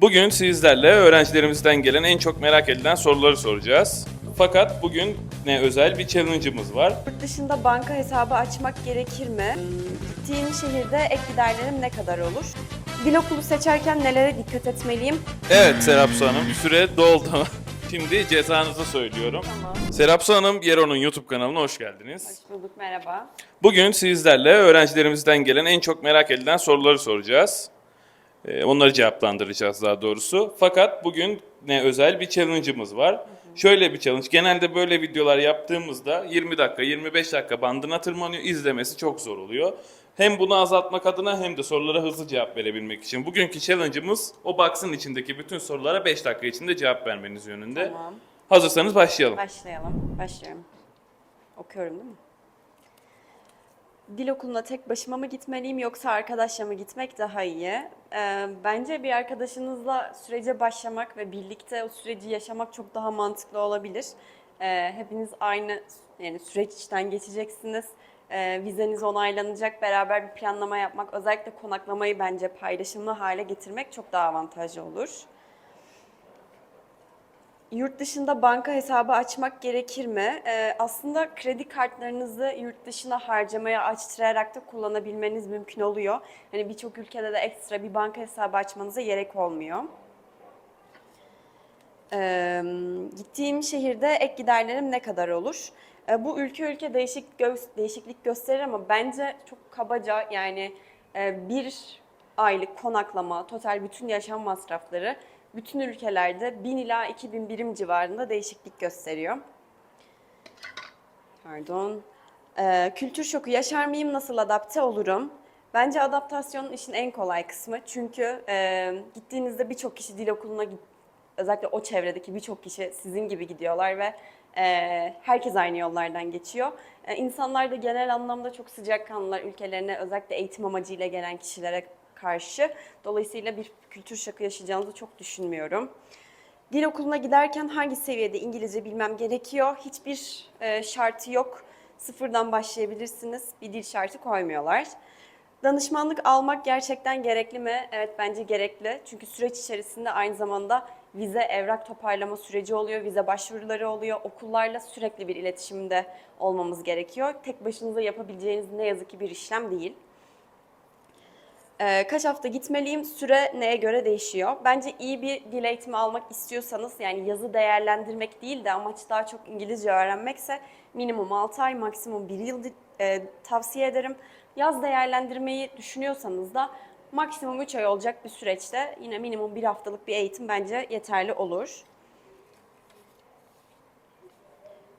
Bugün sizlerle öğrencilerimizden gelen en çok merak edilen soruları soracağız. Fakat bugün ne özel bir challenge'ımız var. Yurt dışında banka hesabı açmak gerekir mi? Gittiğim şehirde ek giderlerim ne kadar olur? Dil okulu seçerken nelere dikkat etmeliyim? Evet Serap Su Hanım, süre doldu. Şimdi cezanızı söylüyorum. Tamam. Serap Su Hanım, Yero'nun YouTube kanalına hoş geldiniz. Hoş bulduk, merhaba. Bugün sizlerle öğrencilerimizden gelen en çok merak edilen soruları soracağız. Ee, Onları cevaplandıracağız daha doğrusu. Fakat bugün ne özel bir challenge'ımız var. Şöyle bir challenge. Genelde böyle videolar yaptığımızda 20 dakika, 25 dakika bandına tırmanıyor. İzlemesi çok zor oluyor. Hem bunu azaltmak adına hem de sorulara hızlı cevap verebilmek için. Bugünkü challenge'ımız o box'ın içindeki bütün sorulara 5 dakika içinde cevap vermeniz yönünde. Tamam. Hazırsanız başlayalım. Başlayalım. Başlıyorum. Okuyorum değil mi? Dil okuluna tek başıma mı gitmeliyim yoksa arkadaşla mı gitmek daha iyi? Ee, bence bir arkadaşınızla sürece başlamak ve birlikte o süreci yaşamak çok daha mantıklı olabilir. Ee, hepiniz aynı yani süreç içten geçeceksiniz. Ee, vizeniz onaylanacak, beraber bir planlama yapmak, özellikle konaklamayı bence paylaşımlı hale getirmek çok daha avantajlı olur. Yurt dışında banka hesabı açmak gerekir mi? Ee, aslında kredi kartlarınızı yurt dışına harcamaya açtırarak da kullanabilmeniz mümkün oluyor. Hani birçok ülkede de ekstra bir banka hesabı açmanıza gerek olmuyor. Ee, gittiğim şehirde ek giderlerim ne kadar olur? Ee, bu ülke ülke değişik gö- değişiklik gösterir ama bence çok kabaca yani e, bir aylık konaklama, total bütün yaşam masrafları bütün ülkelerde 1000 ila 2000 birim civarında değişiklik gösteriyor. Pardon. Ee, kültür şoku yaşar mıyım? Nasıl adapte olurum? Bence adaptasyonun işin en kolay kısmı. Çünkü e, gittiğinizde birçok kişi dil okuluna özellikle o çevredeki birçok kişi sizin gibi gidiyorlar ve e, herkes aynı yollardan geçiyor. E, insanlar da genel anlamda çok sıcakkanlılar ülkelerine özellikle eğitim amacıyla gelen kişilere karşı. Dolayısıyla bir kültür şoku yaşayacağınızı çok düşünmüyorum. Dil okuluna giderken hangi seviyede İngilizce bilmem gerekiyor? Hiçbir e, şartı yok. Sıfırdan başlayabilirsiniz. Bir dil şartı koymuyorlar. Danışmanlık almak gerçekten gerekli mi? Evet bence gerekli. Çünkü süreç içerisinde aynı zamanda vize, evrak toparlama süreci oluyor, vize başvuruları oluyor. Okullarla sürekli bir iletişimde olmamız gerekiyor. Tek başınıza yapabileceğiniz ne yazık ki bir işlem değil. Ee, kaç hafta gitmeliyim? Süre neye göre değişiyor. Bence iyi bir dil eğitimi almak istiyorsanız yani yazı değerlendirmek değil de amaç daha çok İngilizce öğrenmekse minimum 6 ay, maksimum 1 yıl e, tavsiye ederim. Yaz değerlendirmeyi düşünüyorsanız da maksimum 3 ay olacak bir süreçte yine minimum bir haftalık bir eğitim bence yeterli olur.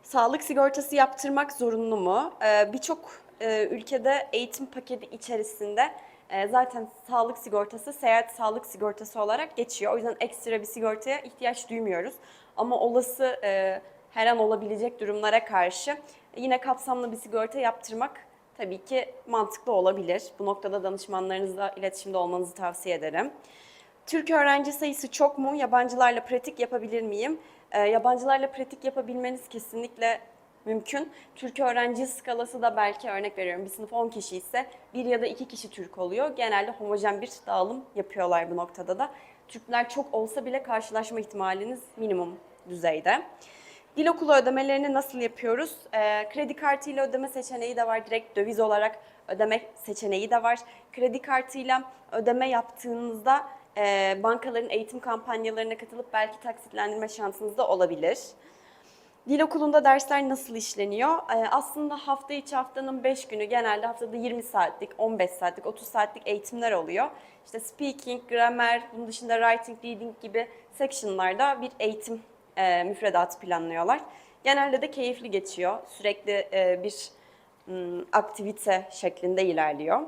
Sağlık sigortası yaptırmak zorunlu mu? Ee, Birçok e, ülkede eğitim paketi içerisinde e, zaten sağlık sigortası seyahat sağlık sigortası olarak geçiyor. O yüzden ekstra bir sigortaya ihtiyaç duymuyoruz. Ama olası e, her an olabilecek durumlara karşı yine kapsamlı bir sigorta yaptırmak tabii ki mantıklı olabilir. Bu noktada danışmanlarınızla iletişimde olmanızı tavsiye ederim. Türk öğrenci sayısı çok mu? Yabancılarla pratik yapabilir miyim? Ee, yabancılarla pratik yapabilmeniz kesinlikle mümkün. Türk öğrenci skalası da belki örnek veriyorum bir sınıf 10 kişi ise bir ya da iki kişi Türk oluyor. Genelde homojen bir dağılım yapıyorlar bu noktada da. Türkler çok olsa bile karşılaşma ihtimaliniz minimum düzeyde. Dil okulu ödemelerini nasıl yapıyoruz? Ee, kredi kartıyla ödeme seçeneği de var. Direkt döviz olarak ödeme seçeneği de var. Kredi kartıyla ödeme yaptığınızda e, bankaların eğitim kampanyalarına katılıp belki taksitlendirme şansınız da olabilir. Dil okulunda dersler nasıl işleniyor? Ee, aslında hafta içi haftanın 5 günü genelde haftada 20 saatlik, 15 saatlik, 30 saatlik eğitimler oluyor. İşte speaking, grammar, bunun dışında writing, reading gibi sectionlarda bir eğitim e, müfredatı planlıyorlar. Genelde de keyifli geçiyor. Sürekli e, bir aktivite şeklinde ilerliyor.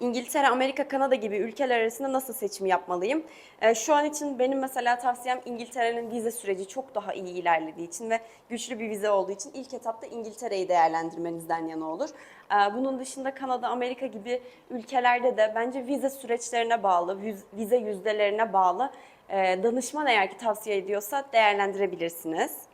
İngiltere, Amerika, Kanada gibi ülkeler arasında nasıl seçim yapmalıyım? Ee, şu an için benim mesela tavsiyem İngiltere'nin vize süreci çok daha iyi ilerlediği için ve güçlü bir vize olduğu için ilk etapta İngiltere'yi değerlendirmenizden yana olur. Ee, bunun dışında Kanada, Amerika gibi ülkelerde de bence vize süreçlerine bağlı, vize yüzdelerine bağlı e, danışman eğer ki tavsiye ediyorsa değerlendirebilirsiniz.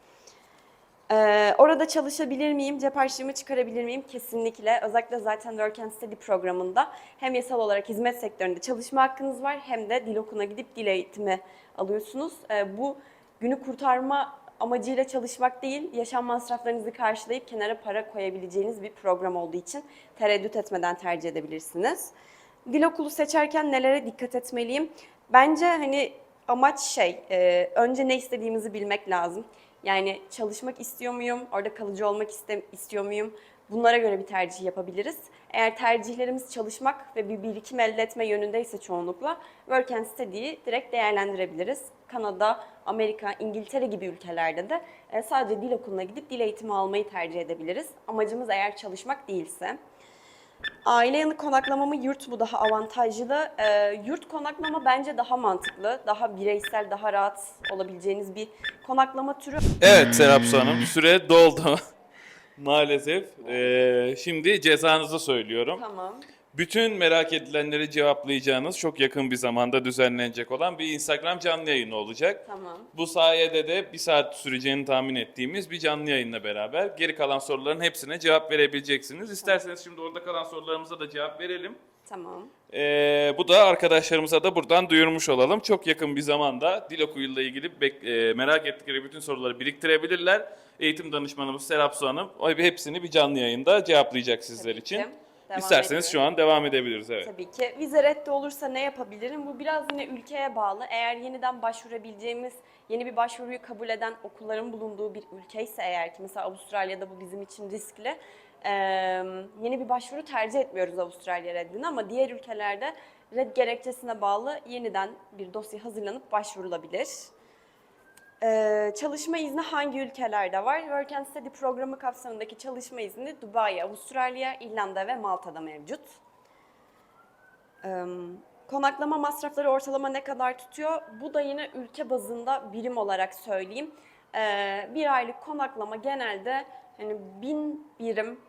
Ee, orada çalışabilir miyim, cep harçlığımı çıkarabilir miyim? Kesinlikle. Özellikle zaten Work and Study programında hem yasal olarak hizmet sektöründe çalışma hakkınız var hem de dil okuluna gidip dil eğitimi alıyorsunuz. Ee, bu günü kurtarma amacıyla çalışmak değil, yaşam masraflarınızı karşılayıp kenara para koyabileceğiniz bir program olduğu için tereddüt etmeden tercih edebilirsiniz. Dil okulu seçerken nelere dikkat etmeliyim? Bence hani amaç şey, e, önce ne istediğimizi bilmek lazım. Yani çalışmak istiyor muyum, orada kalıcı olmak iste, istiyor muyum? Bunlara göre bir tercih yapabiliriz. Eğer tercihlerimiz çalışmak ve bir birikim elde etme yönündeyse çoğunlukla Work and Study'yi direkt değerlendirebiliriz. Kanada, Amerika, İngiltere gibi ülkelerde de e, sadece dil okuluna gidip dil eğitimi almayı tercih edebiliriz. Amacımız eğer çalışmak değilse. Aile yanı konaklama mı yurt mu daha avantajlı? Ee, yurt konaklama bence daha mantıklı, daha bireysel, daha rahat olabileceğiniz bir konaklama türü. Evet Serap Su Hanım süre doldu. Maalesef. Ee, şimdi cezanızı söylüyorum. Tamam. Bütün merak edilenleri cevaplayacağınız çok yakın bir zamanda düzenlenecek olan bir Instagram canlı yayını olacak. Tamam. Bu sayede de bir saat süreceğini tahmin ettiğimiz bir canlı yayınla beraber geri kalan soruların hepsine cevap verebileceksiniz. İsterseniz şimdi orada kalan sorularımıza da cevap verelim. Tamam. Ee, bu da arkadaşlarımıza da buradan duyurmuş olalım. Çok yakın bir zamanda dil okuyuyla ilgili bek- e, merak ettikleri bütün soruları biriktirebilirler. Eğitim danışmanımız Serap Su Hanım o hepsini bir canlı yayında cevaplayacak sizler Tabii için. Devam İsterseniz şu ediyorum. an devam edebiliriz. Evet. Tabii ki. Vize reddi olursa ne yapabilirim? Bu biraz yine ülkeye bağlı. Eğer yeniden başvurabileceğimiz, yeni bir başvuruyu kabul eden okulların bulunduğu bir ülke ise eğer ki mesela Avustralya'da bu bizim için riskli. yeni bir başvuru tercih etmiyoruz Avustralya reddini ama diğer ülkelerde red gerekçesine bağlı yeniden bir dosya hazırlanıp başvurulabilir. Ee, çalışma izni hangi ülkelerde var? Work and Study programı kapsamındaki çalışma izni Dubai, Avustralya, İrlanda ve Malta'da mevcut. Ee, konaklama masrafları ortalama ne kadar tutuyor? Bu da yine ülke bazında birim olarak söyleyeyim. Ee, bir aylık konaklama genelde hani 1000 birim,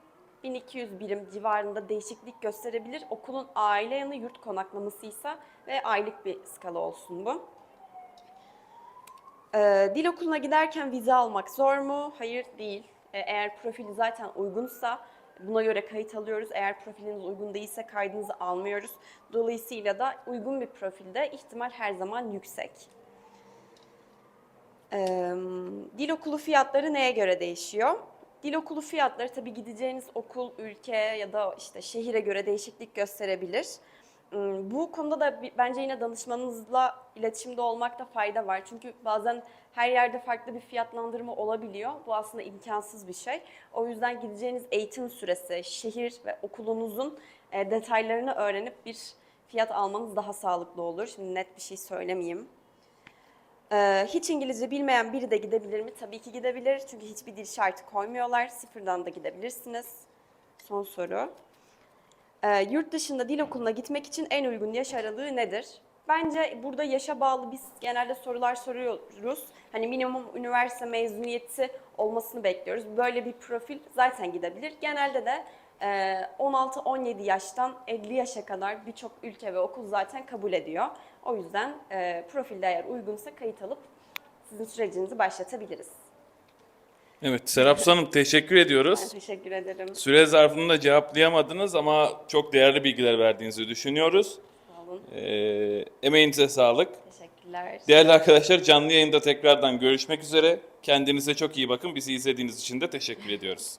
1200 birim civarında değişiklik gösterebilir. Okulun aile yanı yurt konaklamasıysa ve aylık bir skala olsun bu. Ee, dil okuluna giderken vize almak zor mu? Hayır değil. Ee, eğer profili zaten uygunsa buna göre kayıt alıyoruz. Eğer profiliniz uygun değilse kaydınızı almıyoruz. Dolayısıyla da uygun bir profilde ihtimal her zaman yüksek. Ee, dil okulu fiyatları neye göre değişiyor? Dil okulu fiyatları tabii gideceğiniz okul, ülke ya da işte şehire göre değişiklik gösterebilir. Bu konuda da bence yine danışmanınızla iletişimde olmakta fayda var. Çünkü bazen her yerde farklı bir fiyatlandırma olabiliyor. Bu aslında imkansız bir şey. O yüzden gideceğiniz eğitim süresi, şehir ve okulunuzun e, detaylarını öğrenip bir fiyat almanız daha sağlıklı olur. Şimdi net bir şey söylemeyeyim. Ee, hiç İngilizce bilmeyen biri de gidebilir mi? Tabii ki gidebilir. Çünkü hiçbir dil şartı koymuyorlar. Sıfırdan da gidebilirsiniz. Son soru. Ee, yurt dışında dil okuluna gitmek için en uygun yaş aralığı nedir? Bence burada yaşa bağlı biz genelde sorular soruyoruz. Hani minimum üniversite mezuniyeti olmasını bekliyoruz. Böyle bir profil zaten gidebilir. Genelde de e, 16-17 yaştan 50 yaşa kadar birçok ülke ve okul zaten kabul ediyor. O yüzden e, profilde eğer uygunsa kayıt alıp sizin sürecinizi başlatabiliriz. Evet Serap Hanım teşekkür ediyoruz. Ben teşekkür ederim. Süre zarfında cevaplayamadınız ama çok değerli bilgiler verdiğinizi düşünüyoruz. Sağ olun. Ee, emeğinize sağlık. Teşekkürler. Değerli arkadaşlar canlı yayında tekrardan görüşmek üzere. Kendinize çok iyi bakın. Bizi izlediğiniz için de teşekkür ediyoruz.